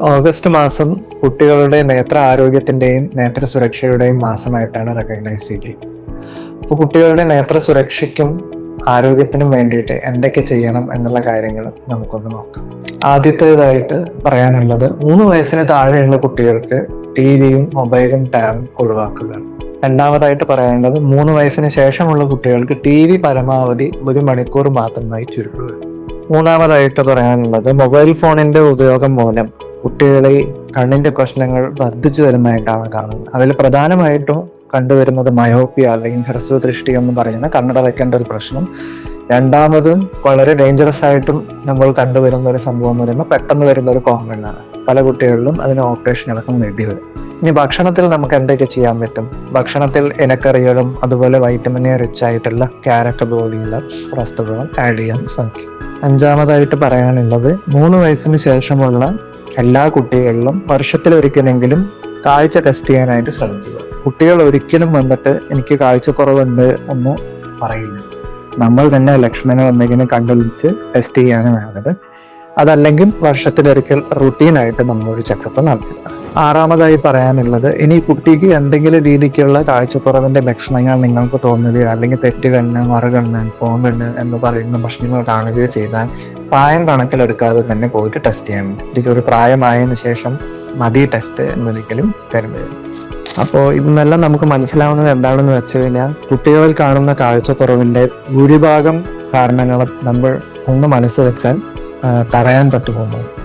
August മാസം കുട്ടികളുടെ നേത്ര ആരോഗ്യത്തിന്റെയും നേത്ര സുരക്ഷയുടെയും മാസമായിട്ടാണ് റെക്കഗ്നൈസ് ചെയ്തത്. അപ്പോൾ കുട്ടികളുടെ നേത്ര സുരക്ഷയ്ക്കും ആരോഗ്യത്തിനും വേണ്ടിയിട്ട് എന്തൊക്കെ ചെയ്യണം എന്നുള്ള കാര്യങ്ങൾ നമുക്കൊന്ന് നോക്കാം. ആദ്യത്തേതായിട്ട് പറയാനുള്ളത് മൂന്ന് വയസ്സിന് താഴെയുള്ള കുട്ടികൾക്ക് ടി വിയും മൊബൈലും ടാബും ഒഴിവാക്കുക. രണ്ടാമതായിട്ട് പറയേണ്ടത് മൂന്ന് വയസ്സിന് ശേഷമുള്ള കുട്ടികൾക്ക് ടി വി പരമാവധി ഒരു മണിക്കൂർ മാത്രമായി ചുരുക്കുക. മൂന്നാമതായിട്ട് പറയാനുള്ളത് മൊബൈൽ ഫോണിന്റെ ഉപയോഗം മൂലം കുട്ടികളിൽ കണ്ണിന്റെ പ്രശ്നങ്ങൾ വർദ്ധിച്ചു വരുന്നതായിട്ടാണ് കാണുന്നത്. അതിൽ പ്രധാനമായിട്ടും കണ്ടുവരുന്നത് മയോപ്പിയ അല്ലെങ്കിൽ ഹ്രസ്വദൃഷ്ടി എന്ന് പറയുന്ന കണ്ണട വയ്ക്കേണ്ട ഒരു പ്രശ്നം. രണ്ടാമതും വളരെ ഡേഞ്ചറസ് ആയിട്ടും നമ്മൾ കണ്ടുവരുന്ന ഒരു സംഭവം എന്ന് പറയുമ്പോൾ പെട്ടെന്ന് വരുന്ന ഒരു കോമൺ ആണ്. പല കുട്ടികളിലും അതിന് ഓപ്പറേഷൻ അടക്കം വേണ്ടി ഇനി ഭക്ഷണത്തിൽ നമുക്ക് എന്തൊക്കെ ചെയ്യാൻ പറ്റും? ഭക്ഷണത്തിൽ ഇനക്കറികളും അതുപോലെ വൈറ്റമിൻ എ റിച്ച് ആയിട്ടുള്ള ക്യാരറ്റ് പോലെയുള്ള വസ്തുക്കളും ആഡ് ചെയ്യാൻ ശ്രമിക്കും. അഞ്ചാമതായിട്ട് പറയാനുള്ളത് മൂന്ന് വയസ്സിന് ശേഷമുള്ള എല്ലാ കുട്ടികളിലും വർഷത്തിൽ ഒരിക്കലെങ്കിലും കാഴ്ച ടെസ്റ്റ് ചെയ്യാനായിട്ട് ശ്രമിക്കുക. കുട്ടികൾ ഒരിക്കലും വന്നിട്ട് എനിക്ക് കാഴ്ചക്കുറവുണ്ട് എന്ന് പറയില്ല. നമ്മൾ തന്നെ ലക്ഷണങ്ങൾ എന്തെങ്കിലും കണ്ടുപിടിച്ച് ടെസ്റ്റ് ചെയ്യാനാണ് വേണ്ടത്. അതല്ലെങ്കിൽ വർഷത്തിലൊരിക്കൽ റുട്ടീനായിട്ട് നമ്മളൊരു ചെക്കപ്പ് നടത്തുക. ആറാമതായി പറയാനുള്ളത് ഇനി കുട്ടിക്ക് എന്തെങ്കിലും രീതിക്കുള്ള കാഴ്ചക്കുറവിന്റെ ലക്ഷണങ്ങൾ നിങ്ങൾക്ക് തോന്നുകയോ അല്ലെങ്കിൽ തെറ്റുകണ്ണ് മറുകണ്ണ് പോകണ്ണ് എന്ന് പറയുന്ന പ്രശ്നങ്ങൾ കാണുകയോ ചെയ്താൽ പ്രായം കണക്കിലെടുക്കാതെ തന്നെ പോയിട്ട് ടെസ്റ്റ് ചെയ്യണം കുട്ടിക്ക് ഒരു പ്രായമായതിനു ശേഷം മതി ടെസ്റ്റ് എന്നൊരിക്കലും കരുതരുത്. അപ്പോൾ ഇതെല്ലാം നമുക്ക് മനസ്സിലാവുന്നത് എന്താണെന്ന് വെച്ച് കഴിഞ്ഞാൽ കുട്ടികളിൽ കാണുന്ന കാഴ്ചക്കുറവിന്റെ ഭൂരിഭാഗം കാരണങ്ങളും നമ്മൾ ഒന്ന് മനസ്സ് വെച്ചാൽ തടയാൻ പറ്റുമോ?